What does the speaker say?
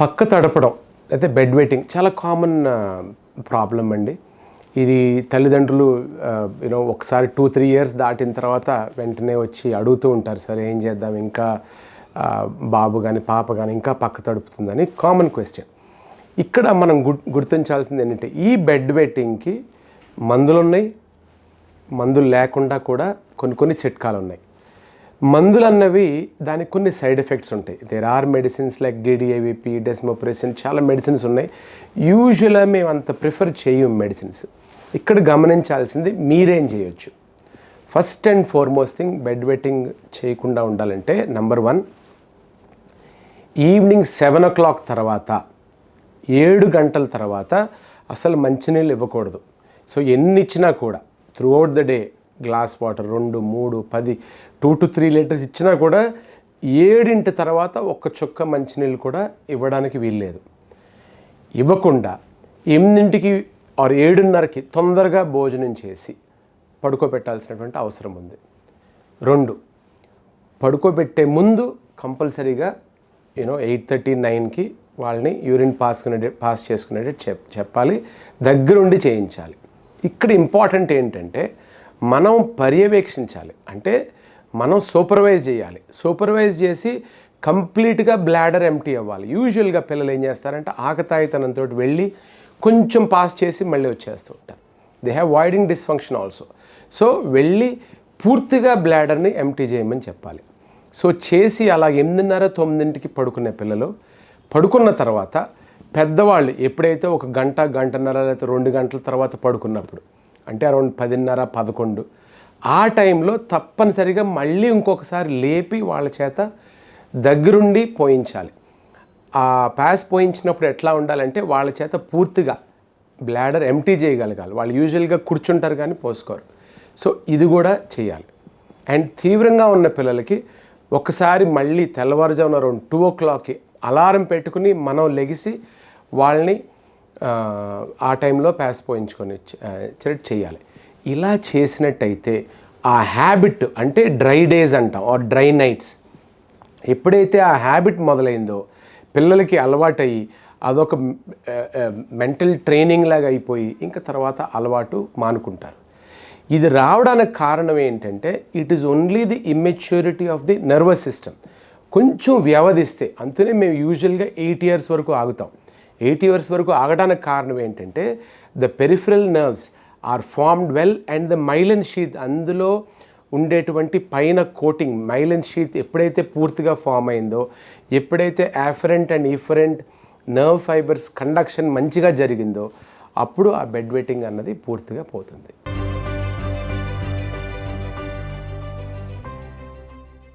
పక్క తడపడం అయితే బెడ్ వెయిటింగ్ చాలా కామన్ ప్రాబ్లం అండి. ఇది తల్లిదండ్రులు యూనో ఒకసారి టూ త్రీ ఇయర్స్ దాటిన తర్వాత వెంటనే వచ్చి అడుగుతూ ఉంటారు సరే ఏం చేద్దాం? ఇంకా బాబు కానీ పాప కానీ ఇంకా పక్క తడుపుతుందని. Common question. ఇక్కడ మనం గుర్తించాల్సింది ఏంటంటే ఈ బెడ్ వెయిటింగ్కి మందులు ఉన్నాయి మందులు లేకుండా కూడా కొన్ని కొన్ని చిట్కాలు ఉన్నాయి మందులు అన్నవి దానికి కొన్ని సైడ్ ఎఫెక్ట్స్ ఉంటాయి. There are medicines like DDAVP desmopressin చాలా మెడిసిన్స్ ఉన్నాయి. యూజువల్గా మేము అంత ప్రిఫర్ చేయం మెడిసిన్స్ ఇక్కడ గమనించాల్సింది మీరేం చేయొచ్చు. First and foremost thing bed wetting చేయకుండా ఉండాలంటే number one evening seven o'clock తర్వాత ఏడు గంటల తర్వాత అసలు మంచినీళ్ళు ఇవ్వకూడదు. సో ఎన్ని ఇచ్చినా కూడా throughout the day glass water రెండు మూడు పది టూ టు త్రీ లీటర్స్ ఇచ్చినా కూడా ఏడింటి తర్వాత ఒక్క చుక్క మంచినీళ్ళు కూడా ఇవ్వడానికి వీల్లేదు. ఇవ్వకుండా ఎనిమిదింటికి ఆరు ఏడున్నరకి తొందరగా భోజనం చేసి పడుకోబెట్టాల్సినటువంటి అవసరం ఉంది. రెండు పడుకోబెట్టే ముందు కంపల్సరీగా యూనో ఎయిట్ థర్టీ నైన్కి వాళ్ళని యూరిన్ పాస్ పాస్ చేసుకునేటట్టు చెప్ చెప్పాలి. దగ్గరుండి చేయించాలి. ఇక్కడ ఇంపార్టెంట్ ఏంటంటే మనం పర్యవేక్షించాలి. అంటే మనం సూపర్వైజ్ చేయాలి. సూపర్వైజ్ చేసి కంప్లీట్గా బ్లాడర్ ఎంటీ అవ్వాలి. యూజువల్గా పిల్లలు ఏం చేస్తారంటే ఆకతాయితనంతో వెళ్ళి కొంచెం పాస్ చేసి మళ్ళీ వచ్చేస్తూ ఉంటారు. They have voiding dysfunction also so వెళ్ళి పూర్తిగా బ్లాడర్ని ఎంటీ చేయమని చెప్పాలి. సో చేసి అలా ఎనిమిదిన్నర తొమ్మిదింటికి పడుకునే పిల్లలు పడుకున్న తర్వాత పెద్దవాళ్ళు ఎప్పుడైతే ఒక గంట గంటన్నర లేకపోతే రెండు గంటల తర్వాత పడుకున్నప్పుడు అంటే అరౌండ్ పదిన్నర పదకొండు. ఆ టైంలో తప్పనిసరిగా మళ్ళీ ఇంకొకసారి లేపి వాళ్ళ చేత దగ్గరుండి పోయించాలి. ఆ ప్యాస్ పోయించినప్పుడు ఎట్లా ఉండాలంటే వాళ్ళ చేత పూర్తిగా బ్లాడర్ ఎంటీ చేయగలగాలి. వాళ్ళు యూజువల్గా కూర్చుంటారు కానీ పోసుకోరు. సో ఇది కూడా చేయాలి. అండ్ తీవ్రంగా ఉన్న పిల్లలకి ఒకసారి మళ్ళీ తెల్లవారుజామున అరౌండ్ టూ ఓ క్లాక్కి అలారం పెట్టుకుని మనం లెగిసి వాళ్ళని ఆ, టైంలో ప్యాస్ పోయించుకొని చెట్ చేయాలి. ఇలా చేసినట్టయితే ఆ హ్యాబిట్ అంటే డ్రై డేస్ అంటాం ఆర్ డ్రై నైట్స్. ఎప్పుడైతే ఆ హ్యాబిట్ మొదలైందో పిల్లలకి అలవాటయ్యి అదొక మెంటల్ ట్రైనింగ్ లాగా అయిపోయి ఇంకా తర్వాత అలవాటు మానుకుంటారు. ఇది రావడానికి కారణం ఏంటంటే it is only the immaturity of the nervous system. కొంచెం వ్యవధిస్తే అంతనే మేము యూజువల్గా ఎయిట్ ఇయర్స్ వరకు ఆగుతాం. ఎయిట్ ఇయర్స్ వరకు ఆగడానికి కారణం ఏంటంటే the peripheral nerves are formed well and the myelin sheath అందులో ఉండేటువంటి పైన కోటింగ్ మైలన్ షీత్ ఎప్పుడైతే పూర్తిగా ఫామ్ అయిందో ఎప్పుడైతే afferent and efferent nerve fibres conduction మంచిగా జరిగిందో అప్పుడు ఆ బెడ్ వెట్టింగ్ అన్నది పూర్తిగా పోతుంది.